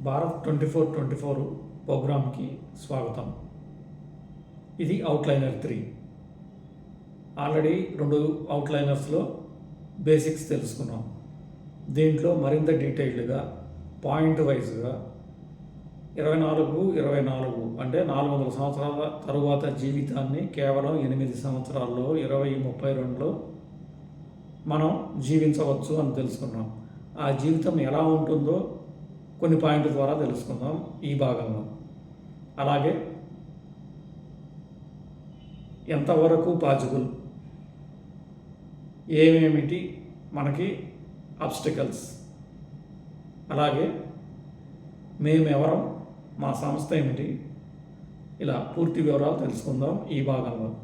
Bharat twenty four twenty four ప్రోగ్రామ్కి స్వాగతం. ఇది అవుట్లైనర్ త్రీ ఆల్రెడీ రెండు అవుట్లైనర్స్లో బేసిక్స్ తెలుసుకున్నాం. దీంట్లో మరింత డీటెయిల్డ్గా పాయింట్ వైజ్గా ఇరవై నాలుగు ఇరవై నాలుగు అంటే నాలుగు వందల సంవత్సరాల తరువాత జీవితాన్ని కేవలం ఎనిమిది సంవత్సరాల్లో ఇరవై ముప్పై రెండులో మనం జీవించవచ్చు అని తెలుసుకున్నాం. ఆ జీవితం ఎలా ఉంటుందో కొన్ని పాయింట్ల ద్వారా తెలుసుకుందాం ఈ భాగంలో. అలాగే ఎంతవరకు పాజిబుల్? ఏమేమిటి? మనకి అబ్స్టికల్స్ అలాగే మేమెవరం? మా సంస్థ ఏమిటి? ఇలా పూర్తి వివరాలు తెలుసుకుందాం ఈ భాగంలో.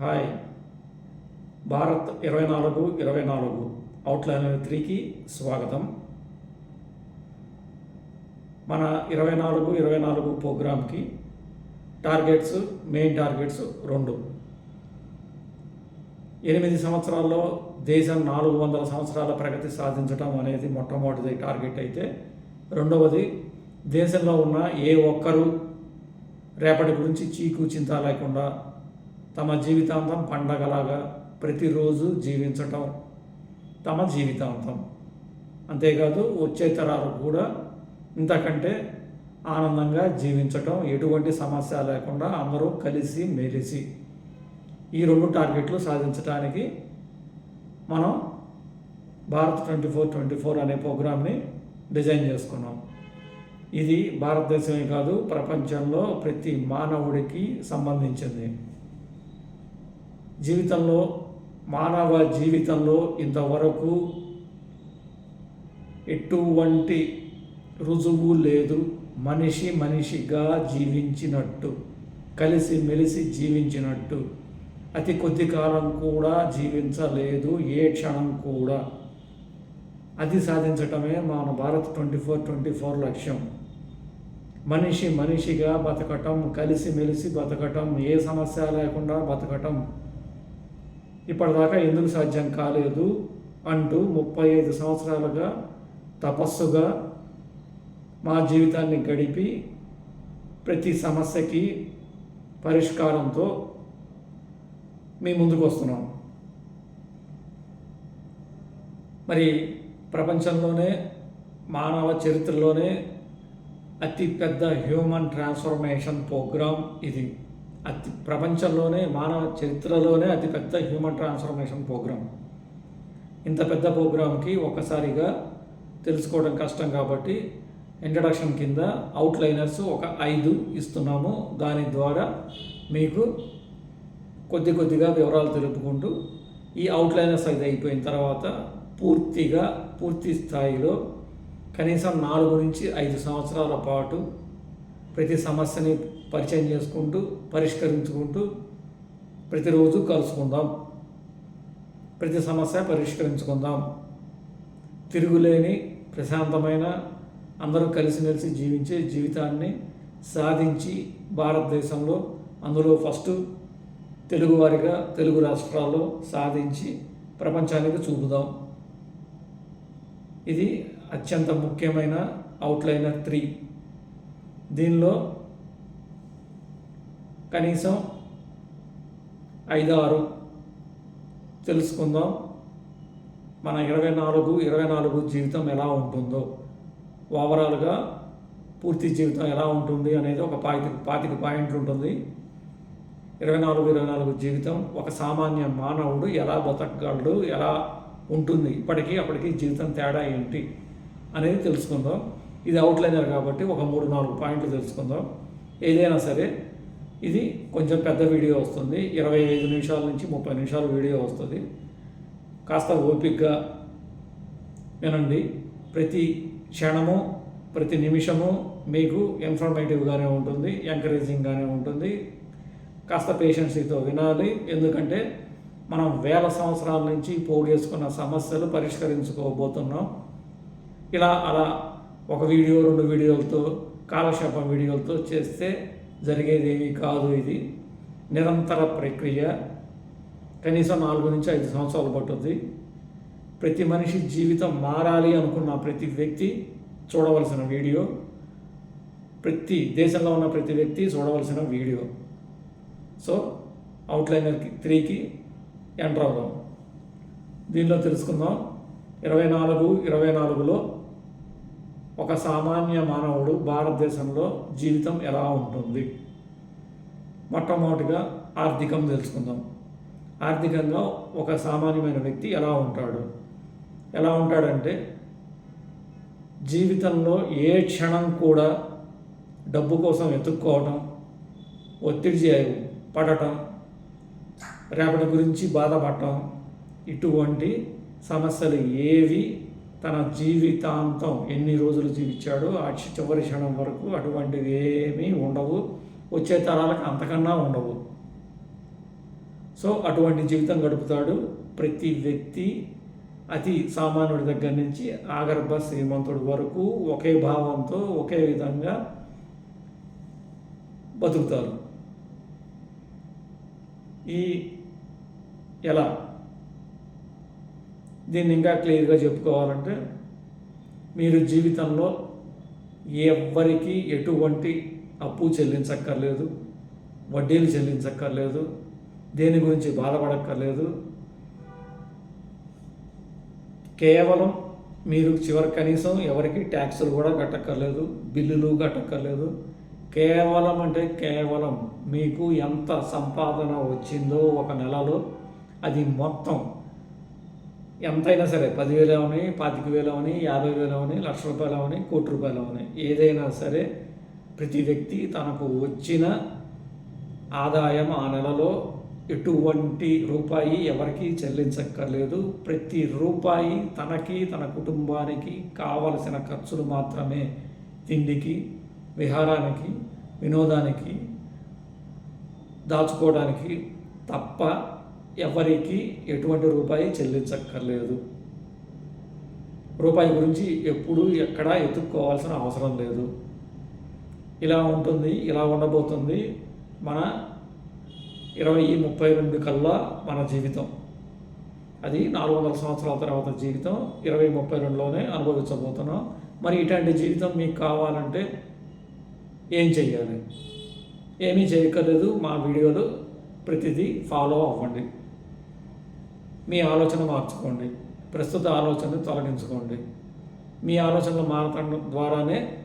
హాయ్. భారత్ ఇరవై నాలుగు ఇరవై నాలుగు. అవుట్లైన్ త్రీకి స్వాగతం. మన ఇరవై నాలుగు ఇరవై నాలుగు ప్రోగ్రామ్కి టార్గెట్స్ మెయిన్ టార్గెట్స్ రెండు. ఎనిమిది సంవత్సరాల్లో దేశం నాలుగు వందల సంవత్సరాల ప్రగతి సాధించడం అనేది మొట్టమొదటిది టార్గెట్ అయితే రెండవది దేశంలో ఉన్న ఏ ఒక్కరూ రేపటి గురించి చీకు చింత లేకుండా తమ జీవితాంతం పండగలాగా ప్రతిరోజు జీవించటం తమ జీవితాంతం. అంతేకాదు వచ్చే తరాలకు కూడా ఇంతకంటే ఆనందంగా జీవించటం ఎటువంటి సమస్య లేకుండా అందరూ కలిసి మెలిసి ఈ రెండు టార్గెట్లు సాధించడానికి మనం Bharat twenty four twenty four అనే ప్రోగ్రామ్ని డిజైన్ చేసుకున్నాం. ఇది భారతదేశమే కాదు ప్రపంచంలో ప్రతి మానవుడికి సంబంధించింది. జీవితంలో మానవ జీవితంలో ఇంతవరకు ఎటువంటి రుజువు లేదు. మనిషి మనిషిగా జీవించినట్టు కలిసి మెలిసి జీవించినట్టు. అతి కొద్ది కాలం కూడా జీవించలేదు ఏ క్షణం కూడా. అది సాధించటమే మన Bharat twenty four twenty four లక్ష్యం. మనిషి మనిషిగా బతకటం కలిసి మెలిసి బతకటం ఏ సమస్య లేకుండా బతకటం. ఇప్పటిదాకా ఎందుకు సాధ్యం కాలేదు అంటూ ముప్పై ఐదు సంవత్సరాలుగా తపస్సుగా మా జీవితాన్ని గడిపి ప్రతి సమస్యకి పరిష్కారంతో మీ ముందుకు వస్తున్నాం. మరి ప్రపంచంలోనే మానవ చరిత్రలోనే అతి పెద్ద హ్యూమన్ ట్రాన్స్ఫర్మేషన్ ప్రోగ్రామ్ ఇది. అతి ప్రపంచంలోనే మానవ చరిత్రలోనే అతి పెద్ద హ్యూమన్ ట్రాన్స్ఫర్మేషన్ ప్రోగ్రామ్ ఇంత పెద్ద ప్రోగ్రామ్కి ఒక్కసారిగా తెలుసుకోవడం కష్టం కాబట్టి ఇంట్రడక్షన్ కింద అవుట్లైనర్స్ ఒక ఐదు ఇస్తున్నాము. దాని ద్వారా మీకు కొద్ది కొద్దిగా వివరాలు తెలుపుకుంటూ ఈ అవుట్లైనర్స్ అయితే అయిపోయిన తర్వాత పూర్తిగా పూర్తి స్థాయిలో కనీసం నాలుగు నుంచి ఐదు సంవత్సరాల పాటు ప్రతి సమస్యని పరిచయం చేసుకుంటూ పరిష్కరించుకుంటూ ప్రతిరోజు కలుసుకుందాం. ప్రతి సమస్య పరిష్కరించుకుందాం. తిరుగులేని ప్రశాంతమైన అందరూ కలిసిమెలిసి జీవించే జీవితాన్ని సాధించి భారతదేశంలో అందులో ఫస్ట్ తెలుగువారిగా తెలుగు రాష్ట్రాల్లో సాధించి ప్రపంచానికి చూపుదాం. ఇది అత్యంత ముఖ్యమైన అవుట్లైనర్ త్రీ దీనిలో కనీసం ఐదు ఆరు తెలుసుకుందాం. మన ఇరవై నాలుగు ఇరవై నాలుగు జీవితం ఎలా ఉంటుందో. ఓవరాల్గా పూర్తి జీవితం ఎలా ఉంటుంది అనేది ఒక పాతిక పాతిక పాయింట్లు ఉంటుంది. ఇరవై నాలుగు ఇరవై నాలుగు జీవితం ఒక సామాన్య మానవుడు ఎలా బతకగలడు ఎలా ఉంటుంది ఇప్పటికీ అప్పటికి జీవితం తేడా ఏంటి అనేది తెలుసుకుందాం. ఇది అవుట్లైనర్ కాబట్టి ఒక మూడు నాలుగు పాయింట్లు తెలుసుకుందాం. ఏదైనా సరే ఇది కొంచెం పెద్ద వీడియో వస్తుంది. ఇరవై ఐదు నిమిషాల నుంచి ముప్పై నిమిషాల వీడియో వస్తుంది. కాస్త ఓపిక్గా వినండి. ప్రతి క్షణము ప్రతి నిమిషము మీకు ఇన్ఫర్మేటివ్గానే ఉంటుంది ఎంకరేజింగ్గానే ఉంటుంది. కాస్త పేషెన్సీతో వినాలి. ఎందుకంటే మనం వేల సంవత్సరాల నుంచి పోగేసుకున్న సమస్యలు పరిష్కరించుకోబోతున్నాం. ఇలా అలా ఒక వీడియో రెండు వీడియోలతో కాలక్షేపం వీడియోలతో చేస్తే జరిగేది ఏమీ కాదు ఇది. నిరంతర ప్రక్రియ. కనీసం నాలుగు నుంచి ఐదు సంవత్సరాలు పట్టుద్ది. ప్రతి మనిషి జీవితం మారాలి అనుకున్న ప్రతి వ్యక్తి చూడవలసిన వీడియో ప్రతి దేశంలో ఉన్న ప్రతి వ్యక్తి చూడవలసిన వీడియో. సో అవుట్లైనర్కి త్రీకి ఎంటర్ అవుదాం. దీనిలో తెలుసుకుందాం. ఇరవై నాలుగు ఇరవై నాలుగులో ఒక సామాన్య మానవుడు భారతదేశంలో జీవితం ఎలా ఉంటుంది? మొట్టమొదటిగా ఆర్థికం తెలుసుకుందాం. ఆర్థికంగా ఒక సామాన్యమైన వ్యక్తి ఎలా ఉంటాడు? ఎలా ఉంటాడంటే జీవితంలో ఏ క్షణం కూడా డబ్బు కోసం వెతుక్కోవటం ఒత్తిడి చేయ- పడటం రేపటి గురించి బాధపడటం ఇటువంటి సమస్యలు ఏవి తన జీవితాంతం ఎన్ని రోజులు జీవించాడో ఆ చివరి క్షణం వరకు అటువంటివి ఏమీ ఉండవు. వచ్చే తరాలకు అంతకన్నా ఉండవు. సో అటువంటి జీవితం గడుపుతాడు ప్రతి వ్యక్తి అతి సామాన్యుడి దగ్గర నుంచి ఆగర్భ శ్రీమంతుడి వరకు ఒకే భావంతో ఒకే విధంగా బతుకుతారు. ఈ ఎలా? దీన్ని ఇంకా క్లియర్గా చెప్పుకోవాలంటే మీరు జీవితంలో ఎవ్వరికి ఎటువంటి అప్పు చెల్లించక్కర్లేదు వడ్డీలు చెల్లించక్కర్లేదు దేని గురించి బాధపడక్కర్లేదు కేవలం మీరు చివరి కనీసం ఎవరికి ట్యాక్సులు కూడా కట్టక్కర్లేదు బిల్లులు కట్టక్కర్లేదు. కేవలం అంటే కేవలం మీకు ఎంత సంపాదన వచ్చిందో ఒక నెలలో అది మొత్తం ఎంతైనా సరే పదివేలు అవని పాతిక వేలు అవని యాభై వేలు అవని లక్ష రూపాయలు అవని కోటి రూపాయలు అవని ఏదైనా సరే ప్రతి వ్యక్తి తనకు వచ్చిన ఆదాయం ఆ నెలలో ఎటువంటి రూపాయి ఎవరికి చెల్లించక్కర్లేదు. ప్రతి రూపాయి తనకి తన కుటుంబానికి కావలసిన ఖర్చులు మాత్రమే. తిండికి విహారానికి వినోదానికి దాచుకోవడానికి తప్ప ఎవరికి ఎటువంటి రూపాయి చెల్లించక్కర్లేదు. రూపాయి గురించి ఎప్పుడు ఎక్కడా ఎత్తుక్కోవాల్సిన అవసరం లేదు. ఇలా ఉంటుంది ఇలా ఉండబోతుంది. మన ఇరవై ముప్పై రెండు కల్లా మన జీవితం. అది నాలుగు వందల సంవత్సరాల తర్వాత జీవితం. ఇరవై ముప్పై రెండులోనే అనుభవించబోతున్నాం. మరి ఇటువంటి జీవితం మీకు కావాలంటే ఏం చెయ్యాలి? ఏమీ చేయక్కర్లేదు. మా వీడియోలు ప్రతిదీ ఫాలో అవ్వండి. మీ ఆలోచన మార్చుకోండి. ప్రస్తుత ఆలోచనను తొలగించుకోండి. మీ ఆలోచనలు మారటం ద్వారానే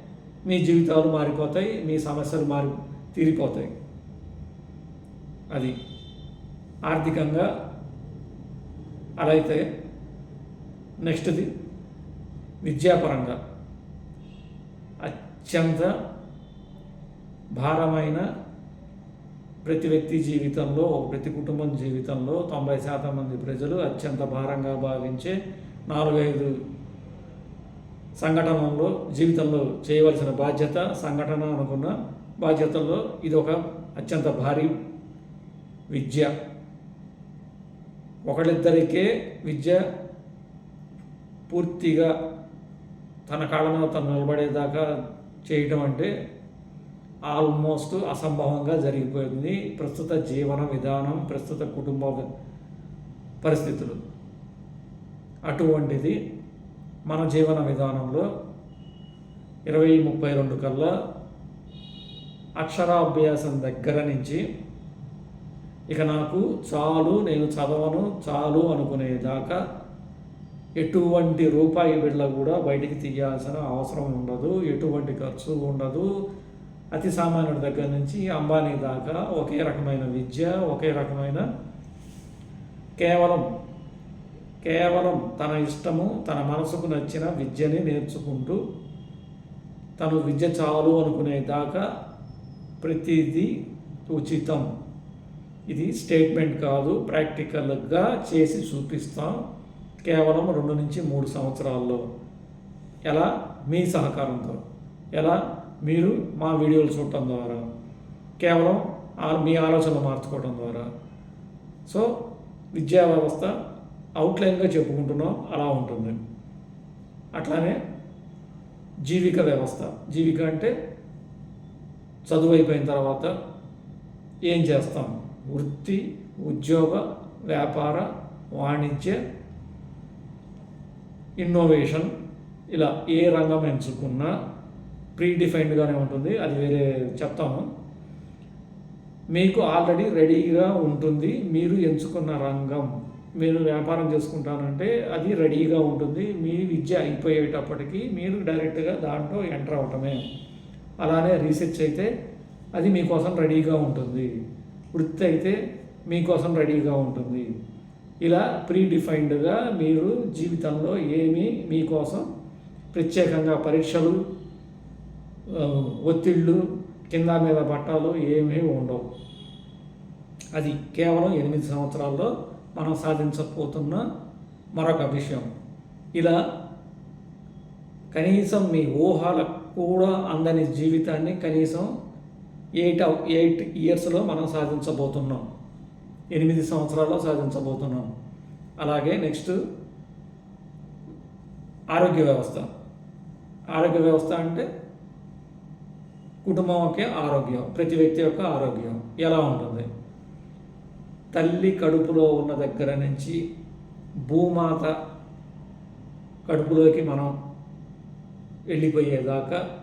మీ జీవితాలు మారిపోతాయి. మీ సమస్యలు మారి తీరిపోతాయి. అది ఆర్థికంగా అలా అయితే నెక్స్ట్ది విద్యాపరంగా అత్యంత భారమైన ప్రతి వ్యక్తి జీవితంలో ప్రతి కుటుంబం జీవితంలో తొంభై శాతం మంది ప్రజలు అత్యంత భారంగా భావించే నాలుగైదు సంఘటనలో జీవితంలో చేయవలసిన బాధ్యత సంఘటన అనుకున్న బాధ్యతల్లో ఇది ఒక అత్యంత భారీ విద్య. ఒకళ్ళిద్దరికే విద్య పూర్తిగా తన కాళ్ళ మీద తను నిలబడేదాకా చేయటం అంటే ఆల్మోస్ట్ అసంభవంగా జరిగిపోయింది. ప్రస్తుత జీవన విధానం ప్రస్తుత కుటుంబ పరిస్థితులు అటువంటిది. మన జీవన విధానంలో ఇరవై ముప్పై రెండు కల్లా అక్షరాభ్యాసం దగ్గర నుంచి ఇక నాకు చాలు నేను చదవను చాలు అనుకునేదాకా ఎటువంటి రూపాయి బిళ్ళ కూడా బయటికి తీయాల్సిన అవసరం ఉండదు ఎటువంటి ఖర్చు ఉండదు. అతి సామాన్యుడి దగ్గర నుంచి అంబానీ దాకా ఒకే రకమైన విద్య ఒకే రకమైన కేవలం కేవలం తన ఇష్టము తన మనసుకు నచ్చిన విద్యని నేర్చుకుంటూ తను విద్య చాలు అనుకునేదాకా ప్రతిదీ ఉచితం. ఇది స్టేట్మెంట్ కాదు ప్రాక్టికల్గా చేసి చూపిస్తాం. కేవలం రెండు నుంచి మూడు సంవత్సరాల్లో. ఎలా? మీ సహకారంతో. ఎలా? మీరు మా వీడియోలు చూడటం ద్వారా. కేవలం ఆ- మీ ఆలోచనలు మార్చుకోవడం ద్వారా. సో విద్యా వ్యవస్థ అవుట్లైన్గా చెప్పుకుంటున్నాం అలా ఉంటుంది. అట్లానే జీవిక వ్యవస్థ. జీవిక అంటే చదువు అయిపోయిన తర్వాత ఏం చేస్తాం? వృత్తి ఉద్యోగ వ్యాపార వాణిజ్య ఇన్నోవేషన్ ఇలా ఏ రంగం ఎంచుకున్నా ప్రీ డిఫైన్డ్గానే ఉంటుంది. అది వేరే చెప్తాము. మీకు ఆల్రెడీ రెడీగా ఉంటుంది. మీరు ఎంచుకున్న రంగం మీరు వ్యాపారం చేసుకుంటానంటే అది రెడీగా ఉంటుంది. మీ విద్య అయిపోయేటప్పటికి మీరు డైరెక్ట్గా దాంట్లో ఎంటర్ అవటమే. అలానే రీసెర్చ్ అయితే అది మీకోసం రెడీగా ఉంటుంది. వృత్తి అయితే మీకోసం రెడీగా ఉంటుంది. ఇలా ప్రీ డిఫైన్డ్గా మీరు జీవితంలో ఏమి మీకోసం ప్రత్యేకంగా పరీక్షలు ఒత్తిళ్ళు కింద మీద పట్టాలు ఏమీ ఉండవు. అది కేవలం ఎనిమిది సంవత్సరాల్లో మనం సాధించకపోతున్న మరొక విషయం. ఇలా కనీసం మీ ఊహలకు కూడా అందని జీవితాన్ని కనీసం ఎయిట్ ఎయిట్ ఇయర్స్లో మనం సాధించబోతున్నాం. ఎనిమిది సంవత్సరాల్లో సాధించబోతున్నాం. అలాగే నెక్స్ట్ ఆరోగ్య వ్యవస్థ. ఆరోగ్య వ్యవస్థ అంటే కుటుంబం యొక్క ఆరోగ్యం ప్రతి వ్యక్తి యొక్క ఆరోగ్యం. ఎలా ఉంటుంది? తల్లి కడుపులో ఉన్న దగ్గర నుంచి భూమాత కడుపులోకి మనం వెళ్ళిపోయేదాకా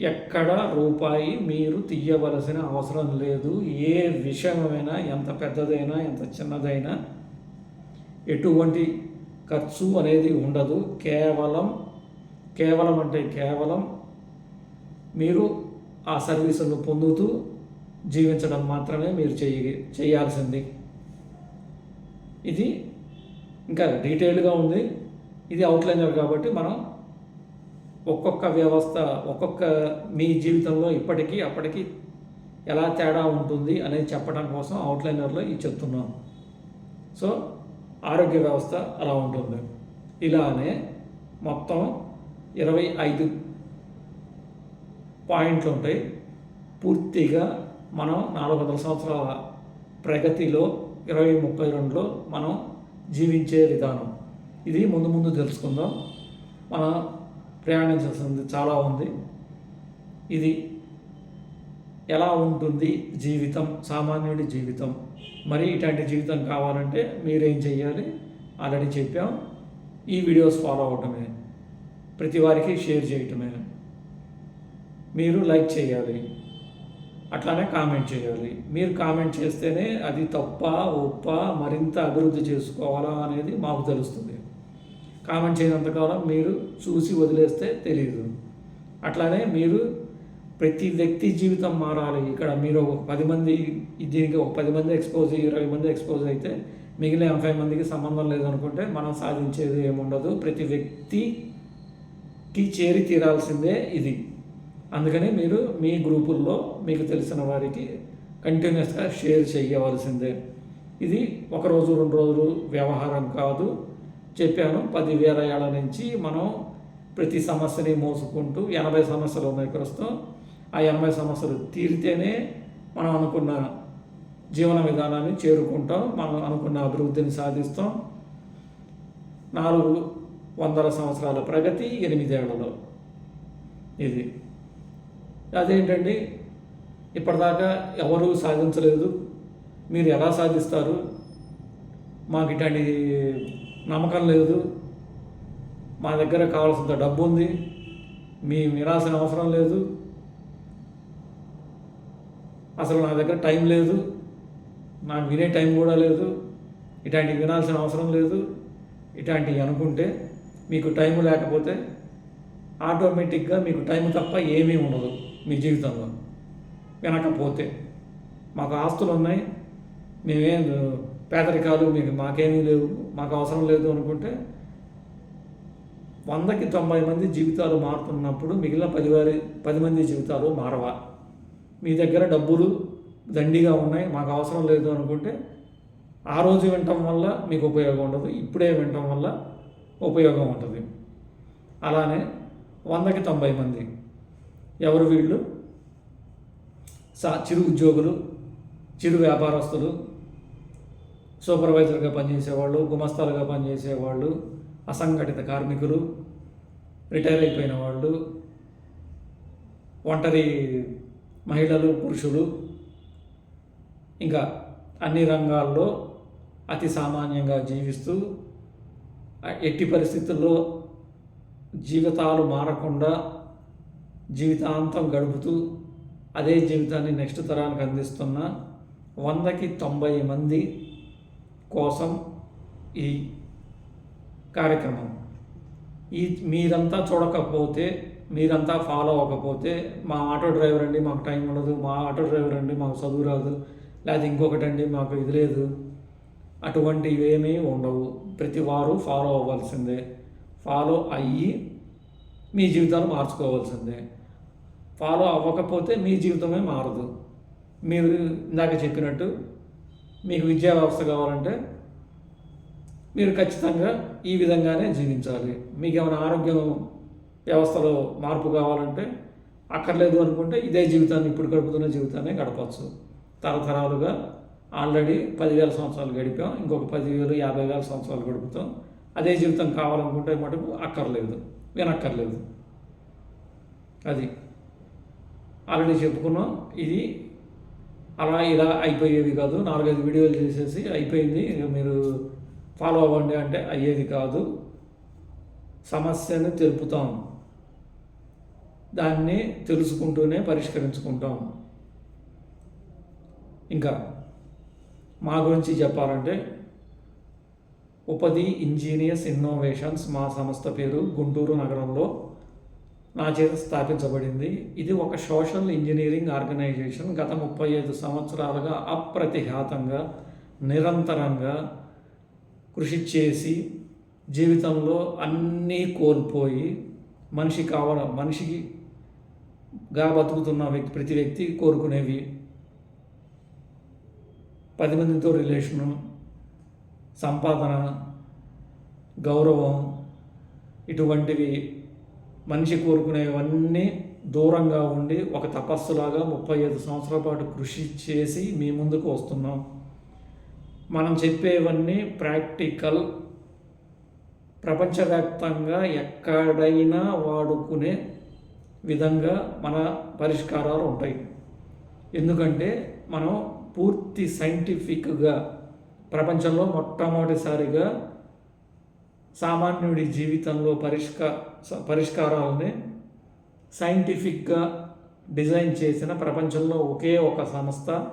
ఎక్కడ రూపాయి మీరు తీయవలసిన అవసరం లేదు. ఏ విషయమైనా ఎంత పెద్దదైనా ఎంత చిన్నదైనా ఎటువంటి ఖర్చు అనేది ఉండదు. కేవలం కేవలం అంటే కేవలం మీరు ఆ సర్వీసులను పొందుతూ జీవించడం మాత్రమే మీరు చేయ చేయాల్సింది. ఇది ఇంకా డీటెయిల్గా ఉంది. ఇది అవుట్లైనర్ కాబట్టి మనం ఒక్కొక్క వ్యవస్థ ఒక్కొక్క మీ జీవితంలో ఇప్పటికీ అప్పటికి ఎలా తేడా ఉంటుంది అనేది చెప్పడం కోసం అవుట్లైనర్లో ఇది చెప్తున్నాం. సో ఆరోగ్య వ్యవస్థ అలా ఉంటుంది. ఇలానే మొత్తం ఇరవై ఐదు పాయింట్లు ఉంటాయి. పూర్తిగా మనం నాలుగు వందల సంవత్సరాల ప్రగతిలో ఇరవై ముప్పై రెండులో మనం జీవించే విధానం. ఇది ముందు ముందు తెలుసుకుందాం. మన ప్రయాణించాల్సింది చాలా ఉంది. ఇది ఎలా ఉంటుంది జీవితం సామాన్యుడి జీవితం? మరి ఇట్లాంటి జీవితం కావాలంటే మీరేం చేయాలి ఆల్రెడీ చెప్పాం. ఈ వీడియోస్ ఫాలో అవటమే. ప్రతి వారికి షేర్ చేయటమే. మీరు లైక్ చేయాలి. అట్లానే కామెంట్ చేయాలి. మీరు కామెంట్ చేస్తేనే అది తప్ప ఒప్ప మరింత అభివృద్ధి చేసుకోవాలా అనేది మాకు తెలుస్తుంది. కామెంట్ చేయనంతకాలం మీరు చూసి వదిలేస్తే తెలియదు అట్లానే మీరు ప్రతి వ్యక్తి జీవితం మారాలి. ఇక్కడ మీరు ఒక పది మంది దీనికి ఒక పది మంది ఎక్స్పోజ్ ఇరవై మంది ఎక్స్పోజ్ అయితే మిగిలిన ఎనభై మందికి సంబంధం లేదనుకుంటే మనం సాధించేది ఏముండదు. ప్రతి వ్యక్తికి చేరి తీరాల్సిందే ఇది. అందుకని మీరు మీ గ్రూపుల్లో మీకు తెలిసిన వారికి కంటిన్యూస్గా షేర్ చేయవలసిందే. ఇది ఒక రోజు రెండు రోజులు వ్యవహారం కాదు. చెప్పాను పదివేల ఏళ్ళ నుంచి మనం ప్రతి సమస్యని మోసుకుంటూ ఎనభై సమస్యలు ఉన్నాయి ప్రస్తుతం. ఆ ఎనభై సమస్యలు తీరితేనే మనం అనుకున్న జీవన విధానాన్ని చేరుకుంటాం మనం అనుకున్న అభివృద్ధిని సాధిస్తాం. నాలుగు వందల సంవత్సరాల ప్రగతి ఎనిమిదేళ్ళలో ఇది. అదేంటండి? ఇప్పటిదాకా ఎవరు సాధించలేదు. మీరు ఎలా సాధిస్తారు? మాకు ఇట్లాంటి నమ్మకం లేదు. మా దగ్గర కావాల్సినంత డబ్బు ఉంది. మీ వినాల్సిన అవసరం లేదు. అసలు నా దగ్గర టైం లేదు. నాకు వినే టైం కూడా లేదు. ఇట్లాంటివి వినాల్సిన అవసరం లేదు. ఇట్లాంటివి అనుకుంటే మీకు టైం లేకపోతే ఆటోమేటిక్గా మీకు టైం తప్ప ఏమీ ఉండదు మీ జీవితంలో. వినకపోతే మాకు ఆస్తులు ఉన్నాయి మేమేం పేదరికాలు మీకు మాకేమీ లేవు. మాకు అవసరం లేదు అనుకుంటే వందకి తొంభై మంది జీవితాలు మారుతున్నప్పుడు మిగిలిన పదివారి పది మంది జీవితాలు మారవా? మీ దగ్గర డబ్బులు దండిగా ఉన్నాయి మాకు అవసరం లేదు అనుకుంటే ఆ రోజు వినటం వల్ల మీకు ఉపయోగం ఉండదు ఇప్పుడే వినటం వల్ల ఉపయోగం ఉంటుంది. అలానే వందకి తొంభై మంది. ఎవరు వీళ్ళు? సా చిరు ఉద్యోగులు చిరు వ్యాపారస్తులు సూపర్వైజర్గా పనిచేసేవాళ్ళు గుమస్తాలుగా పనిచేసేవాళ్ళు అసంఘటిత కార్మికులు రిటైర్ అయిపోయిన వాళ్ళు ఒంటరి మహిళలు పురుషులు ఇంకా అన్ని రంగాల్లో అతి సామాన్యంగా జీవిస్తూ ఎట్టి పరిస్థితుల్లో జీవితాలు మారకుండా జీవితాంతం గడుపుతూ అదే జీవితాన్ని నెక్స్ట్ తరానికి అందిస్తున్న వందకి తొంభై మంది కోసం ఈ కార్యక్రమం. ఈ మీరంతా చూడకపోతే మీరంతా ఫాలో అవ్వకపోతే మా ఆటో డ్రైవర్ అండి మాకు టైం ఉండదు. మా ఆటో డ్రైవర్ అండి మాకు చదువు రాదు. లేదా ఇంకొకటి అండి మాకు ఇది లేదు. అటువంటివి ఏమీ ఉండవు. ప్రతి వారు ఫాలో అవ్వాల్సిందే. ఫాలో అయ్యి మీ జీవితాలు మార్చుకోవాల్సిందే. ఫాలో అవ్వకపోతే మీ జీవితమే మారదు. మీరు ఇందాక చెప్పినట్టు మీకు విద్యా వ్యవస్థ కావాలంటే మీరు ఖచ్చితంగా ఈ విధంగానే జీవించాలి. మీకు ఏమైనా ఆరోగ్యం వ్యవస్థలో మార్పు కావాలంటే అక్కర్లేదు అనుకుంటే ఇదే జీవితాన్ని ఇప్పుడు గడుపుతున్న జీవితాన్ని గడపచ్చు. తరతరాలుగా ఆల్రెడీ పదివేల సంవత్సరాలు గడిపాం ఇంకొక పదివేలు యాభై వేల సంవత్సరాలు గడుపుతాం. అదే జీవితం కావాలనుకుంటే మటుకు అక్కర్లేదు వినక్కర్లేదు. అది. ఆల్రెడీ చెప్పుకున్నాం ఇది అలా ఇలా అయిపోయేది కాదు. నాలుగైదు వీడియోలు చేసేసి అయిపోయింది. మీరు ఫాలో అవ్వండి అంటే అయ్యేది కాదు. సమస్యను తెలుపుతాం. దాన్ని తెలుసుకుంటూనే పరిష్కరించుకుంటాం. ఇంకా మా గురించి చెప్పాలంటే ఉపది ఇంజనీర్స్ ఇన్నోవేషన్స్ మా సంస్థ పేరు గుంటూరు నగరంలో నా చేత స్థాపించబడింది. ఇది ఒక సోషల్ ఇంజనీరింగ్ ఆర్గనైజేషన్. గత ముప్పై ఐదు సంవత్సరాలుగా అప్రతిఘాతంగా నిరంతరంగా కృషి చేసి జీవితంలో అన్నీ కోల్పోయి మనిషి కావడం మనిషిగా బతుకుతున్న వ్యక్తి ప్రతి వ్యక్తి కోరుకునేవి. పది మందితో రిలేషను సంపాదన గౌరవం ఇటువంటివి మనిషి కోరుకునేవన్నీ దూరంగా ఉండి ఒక తపస్సులాగా ముప్పై ఐదు సంవత్సరాల పాటు కృషి చేసి మీ ముందుకు వస్తున్నాం. మనం చెప్పేవన్నీ ప్రాక్టికల్ ప్రపంచవ్యాప్తంగా ఎక్కడైనా వాడుకునే విధంగా మన పరిష్కారాలు ఉంటాయి. ఎందుకంటే మనం పూర్తి సైంటిఫిక్గా ప్రపంచంలో మొట్టమొదటిసారిగా సామాన్యుడి జీవితంలో పరిష్కా పరిష్కారాలని సైంటిఫిక్గా డిజైన్ చేసిన ప్రపంచంలో ఒకే ఒక సంస్థ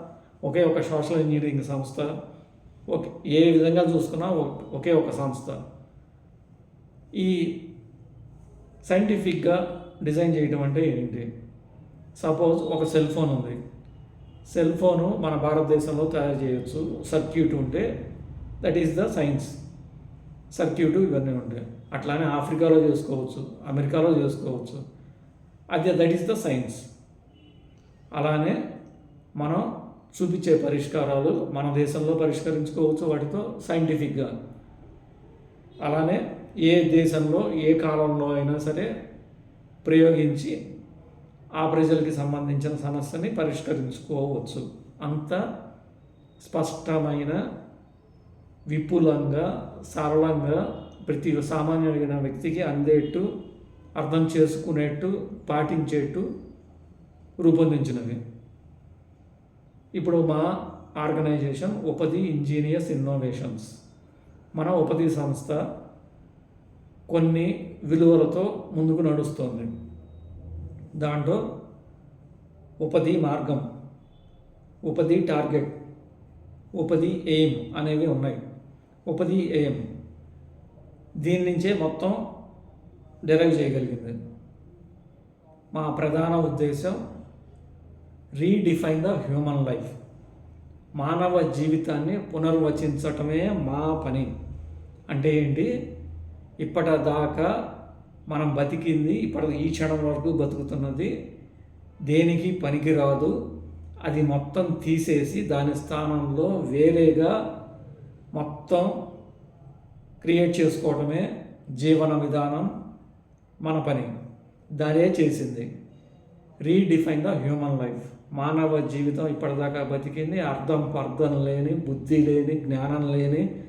ఒకే ఒక సోషల్ ఇంజనీరింగ్ సంస్థ ఒకే ఏ విధంగా చూసుకున్నా ఒకే ఒక సంస్థ. ఈ సైంటిఫిక్గా డిజైన్ చేయడం అంటే ఏంటి సపోజ్ ఒక సెల్ ఫోన్ ఉంది. సెల్ ఫోను మన భారతదేశంలో తయారు చేయొచ్చు. సర్క్యూట్ ఉంటే that is the science. Circuit ఇవన్నీ ఉంటాయి. అట్లానే ఆఫ్రికాలో చేసుకోవచ్చు అమెరికాలో చేసుకోవచ్చు. అది దట్ ఈస్ ద సైన్స్ అలానే మనం చూపించే పరిష్కారాలు మన దేశంలో పరిష్కరించుకోవచ్చు వాటితో సైంటిఫిక్గా అలానే ఏ దేశంలో ఏ కాలంలో అయినా సరే ప్రయోగించి ఆ ప్రజలకి సంబంధించిన సమస్యని పరిష్కరించుకోవచ్చు. అంత స్పష్టమైన విపులంగా సరళంగా ప్రతి సామాన్యమైన వ్యక్తికి అందేట్టు అర్థం చేసుకునేట్టు పాటించేట్టు రూపొందించినవి. ఇప్పుడు మా ఆర్గనైజేషన్ ఉపది ఇంజనీర్స్ ఇన్నోవేషన్స్. మన ఉపది సంస్థ కొన్ని విలువలతో ముందుకు నడుస్తుంది. దాంట్లో ఉపది మార్గం ఉపది టార్గెట్ ఉపది ఎయిమ్ అనేవి ఉన్నాయి. ఉపది ఎయిమ్ దీని నుంచే మొత్తం డెరైవ్ చేయగలిగింది. మా ప్రధాన ఉద్దేశం రీడిఫైన్ ద హ్యూమన్ లైఫ్. మానవ జీవితాన్ని పునర్వచించటమే మా పని. అంటే ఏంటి? ఇప్పటిదాకా మనం బతికింది ఇప్పటి ఈ క్షణం వరకు బతుకుతున్నది దేనికి పనికిరాదు. అది మొత్తం తీసేసి దాని స్థానంలో వేరేగా మొత్తం క్రియేట్ చేసుకోవడమే జీవన విధానం మన పని. దానే చేసింది. Redefine the human life. మానవ జీవితం ఇప్పటిదాకా బతికింది. అర్థం పర్థం లేని బుద్ధి లేని జ్ఞానం లేని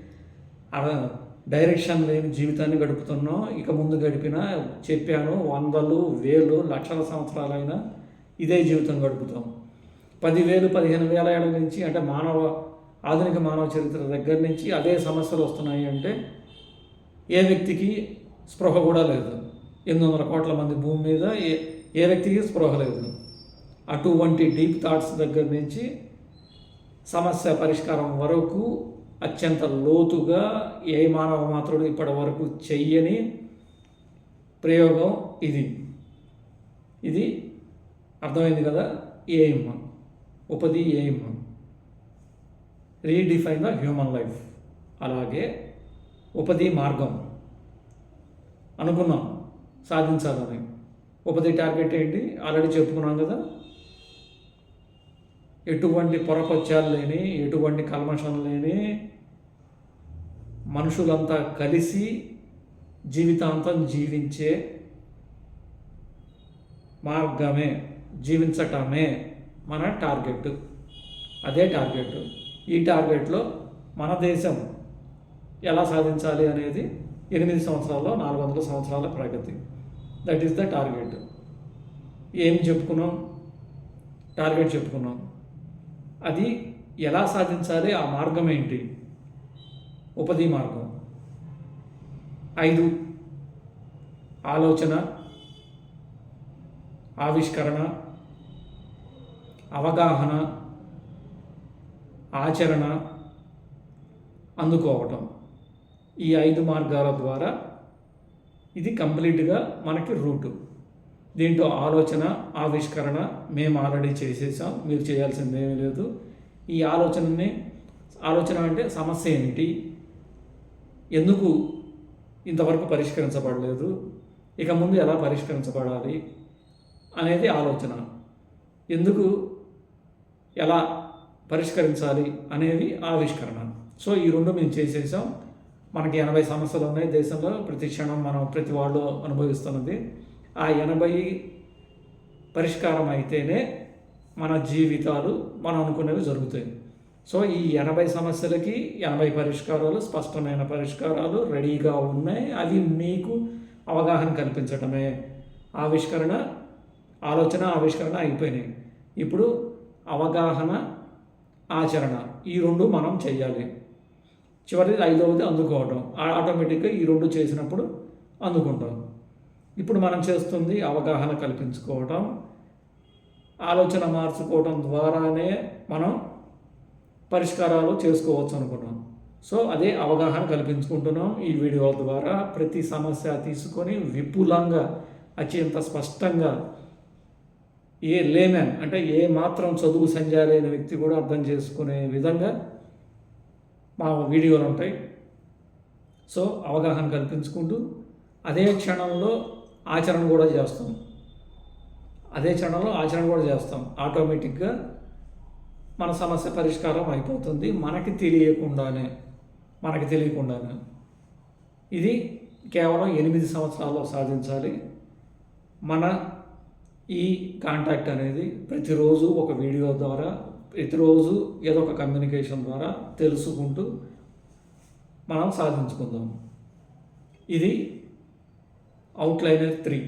డైరెక్షన్ లేని జీవితాన్ని గడుపుతున్నాం. ఇక ముందు గడిపిన చెప్పాను వందలు వేలు లక్షల సంవత్సరాలైనా ఇదే జీవితం గడుపుతాం. పదివేలు పదిహేను వేల ఏళ్ళ నుంచి అంటే మానవ ఆధునిక మానవ చరిత్ర దగ్గర నుంచి అదే సమస్యలు వస్తున్నాయి అంటే ఏ వ్యక్తికి స్పృహ కూడా లేదు. ఎనిమిది వందల కోట్ల మంది భూమి మీద ఏ ఏ వ్యక్తికి స్పృహ లేదు. అటువంటి డీప్ థాట్స్ దగ్గర నుంచి సమస్య పరిష్కారం వరకు అత్యంత లోతుగా ఏ మానవ మాత్రుడు ఇప్పటి వరకు చెయ్యని ప్రయోగం ఇది. ఇది అర్థమైంది కదా? AM ఉపది AM. Redefine the human life అలాగే ఉపది మార్గం. అనుకున్నాం సాధించాలని. ఉపది టార్గెట్ ఏంటి? ఆల్రెడీ చెప్పుకున్నాం కదా. ఎటువంటి పొరపత్యాలు లేని ఎటువంటి కల్మషం లేని మనుషులంతా కలిసి జీవితాంతం జీవించే మార్గమే జీవించటమే మన టార్గెట్ అదే టార్గెట్ ఈ టార్గెట్లో మన దేశం ఎలా సాధించాలి అనేది ఎనిమిది సంవత్సరాల్లో నాలుగు వందల సంవత్సరాల ప్రగతి. దట్ ఈస్ ద టార్గెట్ ఏం చెప్పుకున్నాం? టార్గెట్ చెప్పుకున్నాం. అది ఎలా సాధించాలి? ఆ మార్గం ఏంటి? ఉపది మార్గం. ఐదు. ఆలోచన ఆవిష్కరణ అవగాహన ఆచరణ అందుకోవటం. ఈ ఐదు మార్గాల ద్వారా ఇది కంప్లీట్గా మనకి రూటు. దీంట్లో ఆలోచన ఆవిష్కరణ మేము ఆల్రెడీ చేసేసాం. మీరు చేయాల్సింది ఏమీ లేదు. ఈ ఆలోచనని ఆలోచన అంటే సమస్య ఏమిటి? ఎందుకు ఇంతవరకు పరిష్కరించబడలేదు? ఇక ముందు ఎలా పరిష్కరించబడాలి? అనేది ఆలోచన. ఎందుకు ఎలా పరిష్కరించాలి అనేవి ఆవిష్కరణ. సో ఈ రెండు మేము చేసేసాం. మనకి ఎనభై సమస్యలు ఉన్నాయి దేశంలో. ప్రతి క్షణం మనం ప్రతి వాళ్ళు అనుభవిస్తున్నది. ఆ ఎనభై పరిష్కారం అయితేనే మన జీవితాలు మనం అనుకునేవి జరుగుతాయి. సో ఈ ఎనభై సమస్యలకి ఎనభై పరిష్కారాలు స్పష్టమైన పరిష్కారాలు రెడీగా ఉన్నాయి. అవి మీకు అవగాహన కల్పించటమే. ఆవిష్కరణ ఆలోచన ఆవిష్కరణ అయిపోయినాయి. ఇప్పుడు అవగాహన ఆచరణ. ఈ రెండు మనం చేయాలి చివరిది ఐదవది అందుకోవటం. ఆ- ఆటోమేటిక్గా ఈ రెండు చేసినప్పుడు అందుకుంటాం. ఇప్పుడు మనం చేస్తుంది అవగాహన కల్పించుకోవటం. ఆలోచన మార్చుకోవటం ద్వారానే మనం పరిష్కారాలు చేసుకోవచ్చు అనుకున్నాం సో అదే అవగాహన కల్పించుకుంటున్నాం ఈ వీడియో ద్వారా. ప్రతి సమస్య తీసుకొని విపులంగా అత్యంత స్పష్టంగా ఏ లేమెన్ అంటే ఏ మాత్రం చదువు సంధ్య లేని వ్యక్తి కూడా అర్థం చేసుకునే విధంగా మా వీడియోలు ఉంటాయి. సో అవగాహన కల్పించుకుంటూ అదే క్షణంలో ఆచరణ కూడా చేస్తాం. అదే క్షణంలో ఆచరణ కూడా చేస్తాం. ఆటోమేటిక్గా మన సమస్య పరిష్కారం అయిపోతుంది. మనకి తెలియకుండానే మనకి తెలియకుండానే. ఇది కేవలం ఎనిమిది సంవత్సరాల్లో సాధించాలి. మన ఈ కాంటాక్ట్ అనేది ప్రతిరోజు ఒక వీడియో ద్వారా ప్రతిరోజు ఏదో ఒక కమ్యూనికేషన్ ద్వారా తెలుసుకుంటూ మనం సాధించుకుందాం. ఇది అవుట్లైనర్ త్రీ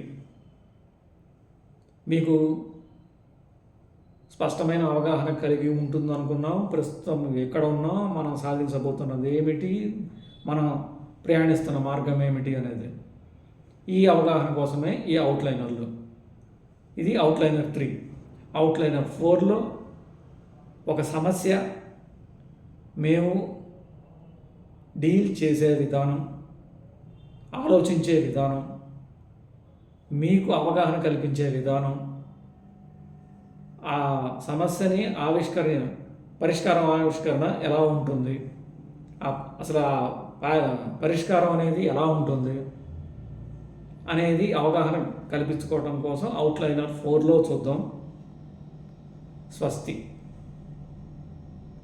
మీకు స్పష్టమైన అవగాహన కలిగి ఉంటుంది అనుకున్నాం ప్రస్తుతం ఎక్కడ ఉన్నాం మనం సాధించబోతున్నది ఏమిటి? మనం ప్రయాణిస్తున్న మార్గం ఏమిటి అనేది. ఈ అవగాహన కోసమే ఈ అవుట్లైనర్లు ఇది అవుట్లైనర్ త్రీ అవుట్లైనర్ ఫోర్లో ఒక సమస్య. మేము డీల్ చేసే విధానం ఆలోచించే విధానం మీకు అవగాహన కల్పించే విధానం ఆ సమస్యని ఆవిష్కరణ పరిష్కారం ఆవిష్కరణ ఎలా ఉంటుంది? అసలు ఆ పరిష్కారం అనేది ఎలా ఉంటుంది? అనేది అవగాహన కల్పించుకోవడం కోసం అవుట్లైనర్ ఫోర్లో చూద్దాం. స్వస్తి.